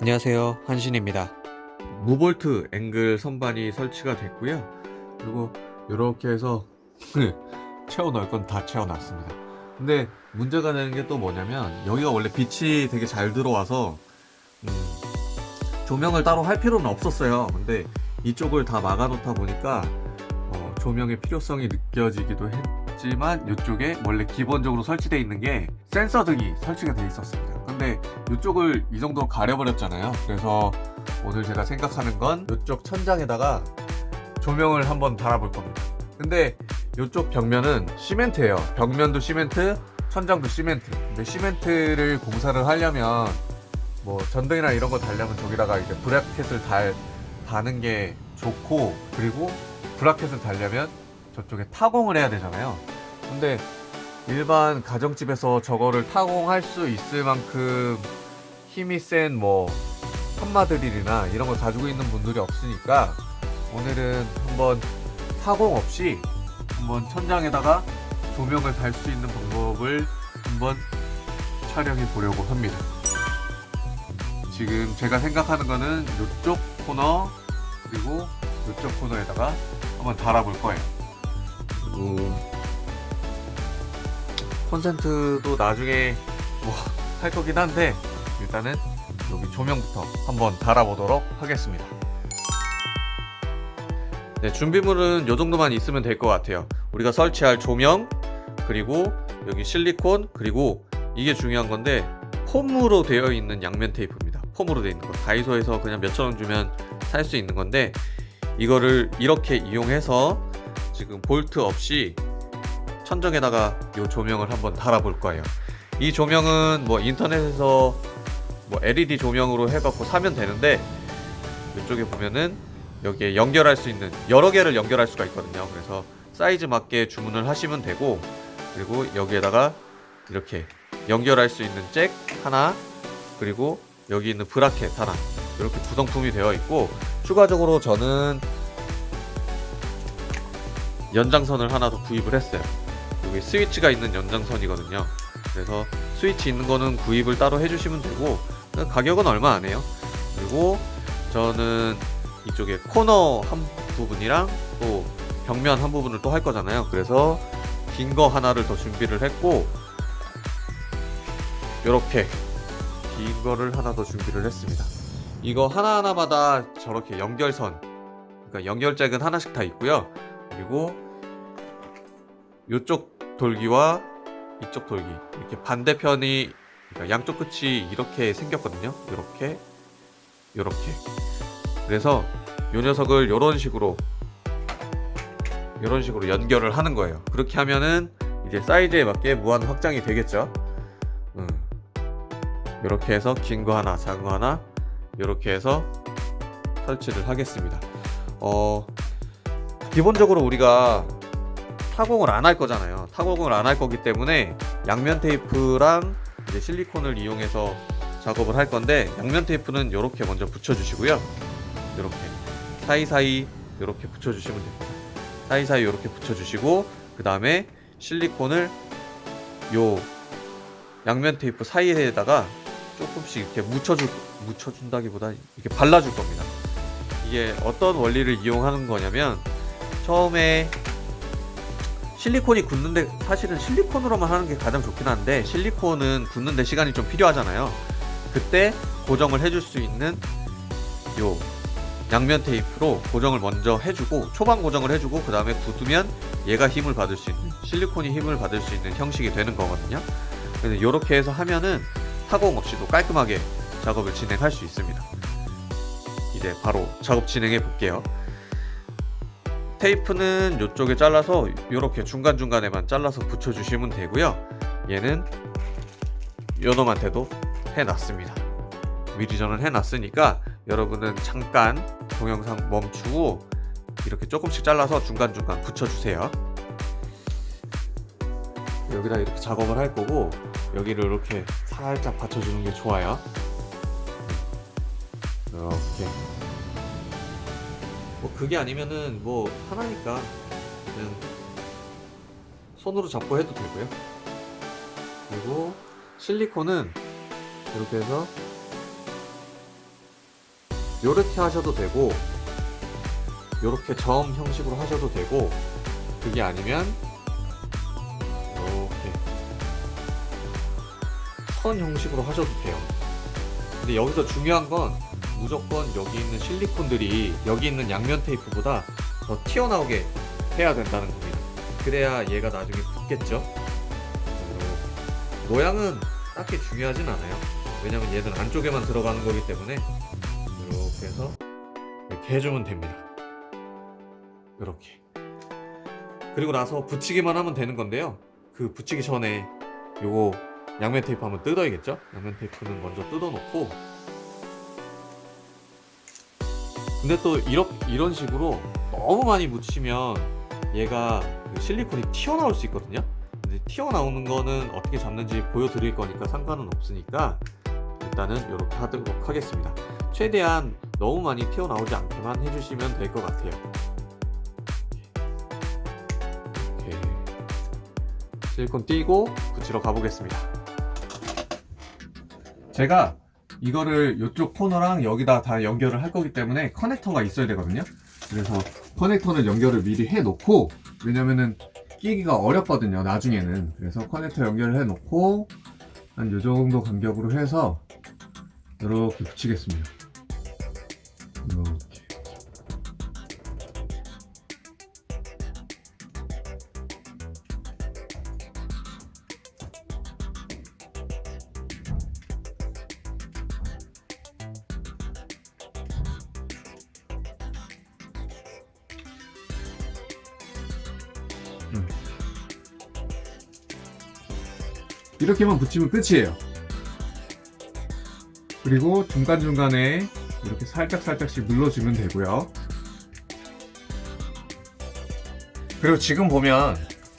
안녕하세요 한신입니다 무볼트 앵글 선반이 설치가 됐고요. 그리고 이렇게 해서 채워 넣을 건 다 채워 놨습니다. 근데 문제가 되는 게 또 뭐냐면 여기가 원래 빛이 되게 잘 들어와서 음, 조명을 따로 할 필요는 없었어요. 근데 이쪽을 다 막아 놓다 보니까 어, 조명의 필요성이 느껴지기도 했지만 이쪽에 원래 기본적으로 설치되어 있는 게 센서 등이 설치가 되어 있었습니다. 근데 이쪽을 이 정도로 가려버렸잖아요. 그래서 오늘 제가 생각하는 건 이쪽 천장에다가 조명을 한번 달아볼 겁니다. 근데 이쪽 벽면은 시멘트예요. 벽면도 시멘트, 천장도 시멘트. 근데 시멘트를 공사를 하려면 뭐 전등이나 이런 거 달려면 저기다가 이제 브라켓을 달 다는 게 좋고 그리고 브라켓을 달려면 저쪽에 타공을 해야 되잖아요. 근데 일반 가정집에서 저거를 타공할 수 있을 만큼 힘이 센뭐 컴마드릴이나 이런 걸 가지고 있는 분들이 없으니까 오늘은 한번 타공 없이 한번 천장에다가 조명을 달 수 있는 방법을 한번 촬영해 보려고 합니다. 지금 제가 생각하는 거는 이쪽 코너 그리고 이쪽 코너에다가 한번 달아볼 거예요. 그리고 콘센트도 나중에 뭐 할 거긴 한데 일단은 여기 조명부터 한번 달아보도록 하겠습니다. 네, 준비물은 이 정도만 있으면 될 것 같아요. 우리가 설치할 조명, 그리고 여기 실리콘, 그리고 이게 중요한 건데 폼으로 되어 있는 양면 테이프입니다. 폼으로 되어 있는 거. 다이소에서 그냥 몇천 원 주면 살 수 있는 건데 이거를 이렇게 이용해서 지금 볼트 없이 천정에다가 이 조명을 한번 달아볼 거예요. 이 조명은 뭐 인터넷에서 뭐 LED 조명으로 해갖고 사면 되는데 이쪽에 보면은 여기에 연결할 수 있는 여러 개를 연결할 수가 있거든요. 그래서 사이즈 맞게 주문을 하시면 되고 그리고 여기에다가 이렇게 연결할 수 있는 잭 하나 그리고 여기 있는 브라켓 하나 이렇게 구성품이 되어 있고 추가적으로 저는 연장선을 하나 더 구입을 했어요. 여기 스위치가 있는 연장선이거든요. 그래서 스위치 있는 거는 구입을 따로 해주시면 되고 가격은 얼마 안 해요. 그리고 저는 이쪽에 코너 한 부분이랑 또 벽면 한 부분을 또 할 거잖아요. 그래서 긴 거 하나를 더 준비를 했고 이렇게 긴 거를 하나 더 준비를 했습니다. 이거 하나하나마다 저렇게 연결선 그러니까 연결잭은 하나씩 다 있고요. 그리고 이쪽 돌기와 이쪽 돌기 이렇게 반대편이 그러니까 양쪽 끝이 이렇게 생겼거든요. 이렇게 이렇게 그래서 이 녀석을 이런 식으로 이런 식으로 연결을 하는 거예요. 그렇게 하면은 이제 사이즈에 맞게 무한 확장이 되겠죠. 음. 이렇게 해서 긴 거 하나, 작은 거 하나 이렇게 해서 설치를 하겠습니다. 어 기본적으로 우리가 타공을 안 할 거잖아요. 타공을 안 할 거기 때문에 양면 테이프랑 이제 실리콘을 이용해서 작업을 할 건데 양면 테이프는 이렇게 먼저 붙여주시고요. 이렇게 사이사이 이렇게 붙여주시면 됩니다. 사이사이 이렇게 붙여주시고 그 다음에 실리콘을 요 양면 테이프 사이에다가 조금씩 이렇게 묻혀줄 묻혀준다기보다 이렇게 발라줄 겁니다. 이게 어떤 원리를 이용하는 거냐면 처음에 실리콘이 굳는데 사실은 실리콘으로만 하는 게 가장 좋긴 한데 실리콘은 굳는데 시간이 좀 필요하잖아요. 그때 고정을 해줄 수 있는 요 양면 테이프로 고정을 먼저 해주고 초반 고정을 해주고 그 다음에 굳으면 얘가 힘을 받을 수 있는 실리콘이 힘을 받을 수 있는 형식이 되는 거거든요. 그래서 이렇게 해서 하면은 타공 없이도 깔끔하게 작업을 진행할 수 있습니다. 이제 바로 작업 진행해 볼게요. 테이프는 이쪽에 잘라서 이렇게 중간 중간에만 잘라서 붙여주시면 되고요. 얘는 요놈한테도 해놨습니다. 미리 저는 해놨으니까 여러분은 잠깐 동영상 멈추고 이렇게 조금씩 잘라서 중간중간 붙여주세요. 여기다 이렇게 작업을 할 거고 여기를 이렇게 살짝 받쳐주는 게 좋아요. 이렇게 뭐 그게 아니면은 뭐 하나니까 그냥 손으로 잡고 해도 되고요. 그리고 실리콘은 이렇게 해서 요렇게 하셔도 되고 요렇게 점 형식으로 하셔도 되고 그게 아니면 이렇게 선 형식으로 하셔도 돼요. 근데 여기서 중요한 건 무조건 여기 있는 실리콘들이 여기 있는 양면 테이프보다 더 튀어나오게 해야 된다는 겁니다. 그래야 얘가 나중에 붙겠죠. 모양은 딱히 중요하진 않아요. 왜냐면 얘는 안쪽에만 들어가는 거기 때문에 이렇게 해서 이렇게 해주면 됩니다. 이렇게. 그리고 나서 붙이기만 하면 되는 건데요. 그 붙이기 전에 요거 양면 테이프 한번 뜯어야겠죠? 양면 테이프는 먼저 뜯어놓고 근데 또 이런 이런 식으로 너무 많이 묻히면 얘가 그 실리콘이 튀어나올 수 있거든요. 근데 튀어나오는 거는 어떻게 잡는지 보여드릴 거니까 상관은 없으니까 일단은 이렇게 하도록 하겠습니다. 최대한 너무 많이 튀어나오지 않게만 해주시면 될 것 같아요. 실리콘 띄고 붙이러 가보겠습니다. 제가 이거를 이쪽 코너랑 여기다 다 연결을 할 거기 때문에 커넥터가 있어야 되거든요. 그래서 커넥터는 연결을 미리 해 놓고 왜냐면은 끼기가 어렵거든요. 나중에는. 그래서 커넥터 연결을 해 놓고 한요 정도 간격으로 해서 이렇게 붙이겠습니다. 이렇게만 붙이면 끝이에요. 그리고 중간중간에 이렇게 살짝살짝씩 눌러주면 되고요. 그리고 지금 보면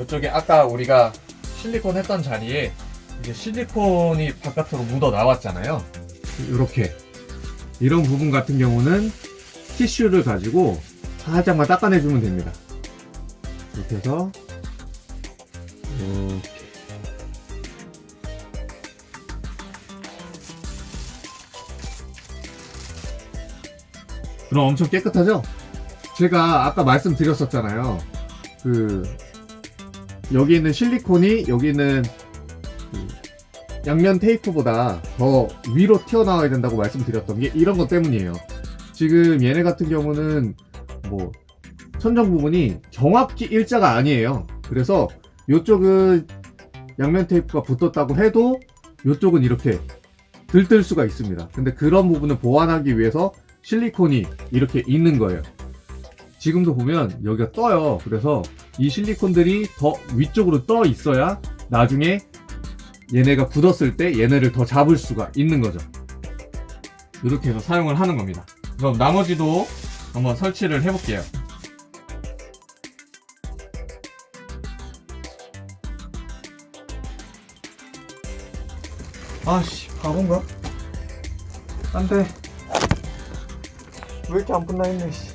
이쪽에 아까 우리가 실리콘 했던 자리에 이제 실리콘이 바깥으로 묻어 나왔잖아요. 이렇게 이런 부분 같은 경우는 티슈를 가지고 살짝만 닦아내주면 됩니다. 이렇게 해서 이렇게 그럼 엄청 깨끗하죠? 제가 아까 말씀드렸었잖아요. 그 여기 있는 실리콘이 여기 있는 그 양면 테이프보다 더 위로 튀어나와야 된다고 말씀드렸던 게 이런 것 때문이에요. 지금 얘네 같은 경우는 뭐 천정 부분이 정확히 일자가 아니에요. 그래서 이쪽은 양면 테이프가 붙었다고 해도 이쪽은 이렇게 들뜰 수가 있습니다. 근데 그런 부분을 보완하기 위해서 실리콘이 이렇게 있는 거예요. 지금도 보면 여기가 떠요. 그래서 이 실리콘들이 더 위쪽으로 떠 있어야 나중에 얘네가 굳었을 때 얘네를 더 잡을 수가 있는 거죠. 이렇게 해서 사용을 하는 겁니다. 그럼 나머지도 한번 설치를 해볼게요. 아씨, 바본가? 안 돼. 왜 이렇게 안 끝나 있네, 씨.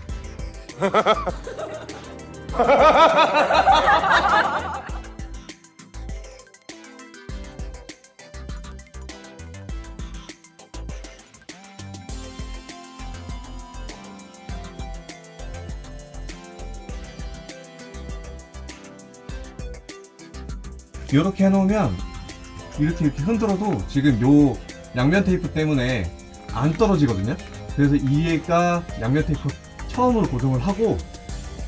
이렇게 해놓으면 이렇게 이렇게 흔들어도 지금 요 양면 테이프 때문에 안 떨어지거든요. 그래서 이해가 양면 테이프 처음으로 고정을 하고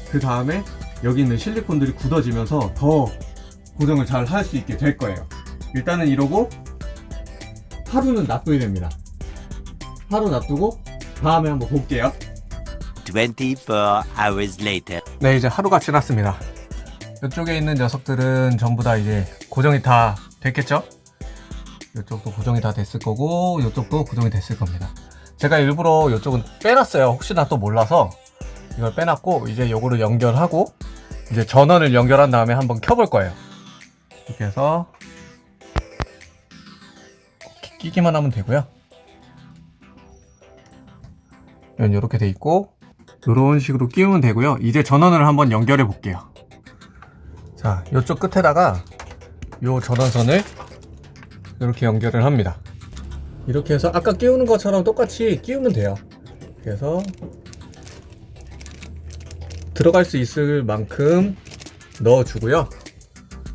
그 다음에 여기 있는 실리콘들이 굳어지면서 더 고정을 잘 할 수 있게 될 거예요. 일단은 이러고 하루는 놔둬야 됩니다. 하루 놔두고 다음에 한번 볼게요. 24 hours later. 네, 이제 하루가 지났습니다. 이쪽에 있는 녀석들은 전부 다 이제 고정이 다 됐겠죠? 이쪽도 고정이 다 됐을 거고, 이쪽도 고정이 됐을 겁니다. 제가 일부러 이쪽은 빼놨어요. 혹시나 또 몰라서 이걸 빼놨고, 이제 요거를 연결하고, 이제 전원을 연결한 다음에 한번 켜볼 거예요. 이렇게 해서 끼기만 하면 되고요. 이렇게 돼 있고, 이런 식으로 끼우면 되고요. 이제 전원을 한번 연결해 볼게요. 자, 이쪽 끝에다가 요 전원선을 이렇게 연결을 합니다. 이렇게 해서 아까 끼우는 것처럼 똑같이 끼우면 돼요. 그래서 들어갈 수 있을 만큼 넣어주고요.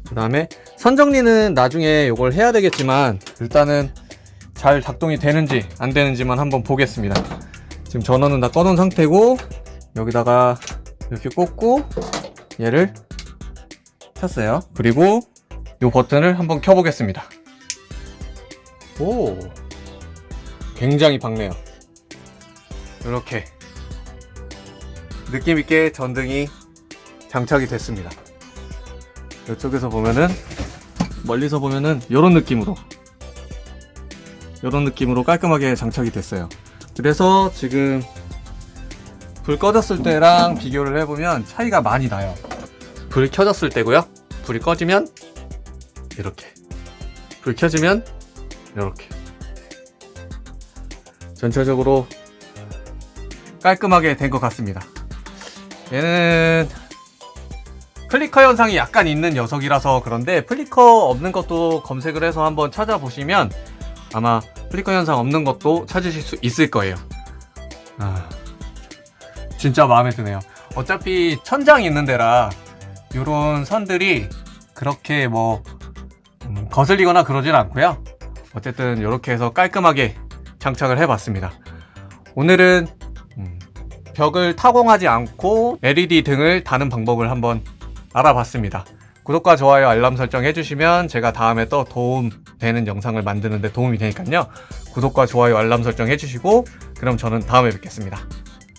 그 다음에 선정리는 나중에 이걸 해야 되겠지만 일단은 잘 작동이 되는지 안 되는지만 한번 보겠습니다. 지금 전원은 다 꺼놓은 상태고 여기다가 이렇게 꽂고 얘를 켰어요. 그리고 이 버튼을 한번 켜보겠습니다. 오, 굉장히 밝네요. 이렇게 느낌 있게 전등이 장착이 됐습니다. 이쪽에서 보면은 멀리서 보면은 이런 느낌으로 이런 느낌으로 깔끔하게 장착이 됐어요. 그래서 지금 불 꺼졌을 때랑 비교를 해보면 차이가 많이 나요. 불 켜졌을 때고요. 불이 꺼지면 이렇게 불 켜지면 이렇게 전체적으로 깔끔하게 된 것 같습니다. 얘는 플리커 현상이 약간 있는 녀석이라서 그런데 플리커 없는 것도 검색을 해서 한번 찾아보시면 아마 플리커 현상 없는 것도 찾으실 수 있을 거예요. 아, 진짜 마음에 드네요. 어차피 천장이 있는 데라 이런 선들이 그렇게 뭐 음, 거슬리거나 그러진 않고요. 어쨌든 이렇게 해서 깔끔하게 장착을 해봤습니다. 오늘은 음, 벽을 타공하지 않고 LED 등을 다는 방법을 한번 알아봤습니다. 구독과 좋아요, 알람 설정 해주시면 제가 다음에 또 도움 되는 영상을 만드는데 도움이 되니까요. 구독과 좋아요, 알람 설정 해주시고 그럼 저는 다음에 뵙겠습니다.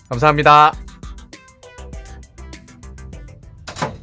감사합니다.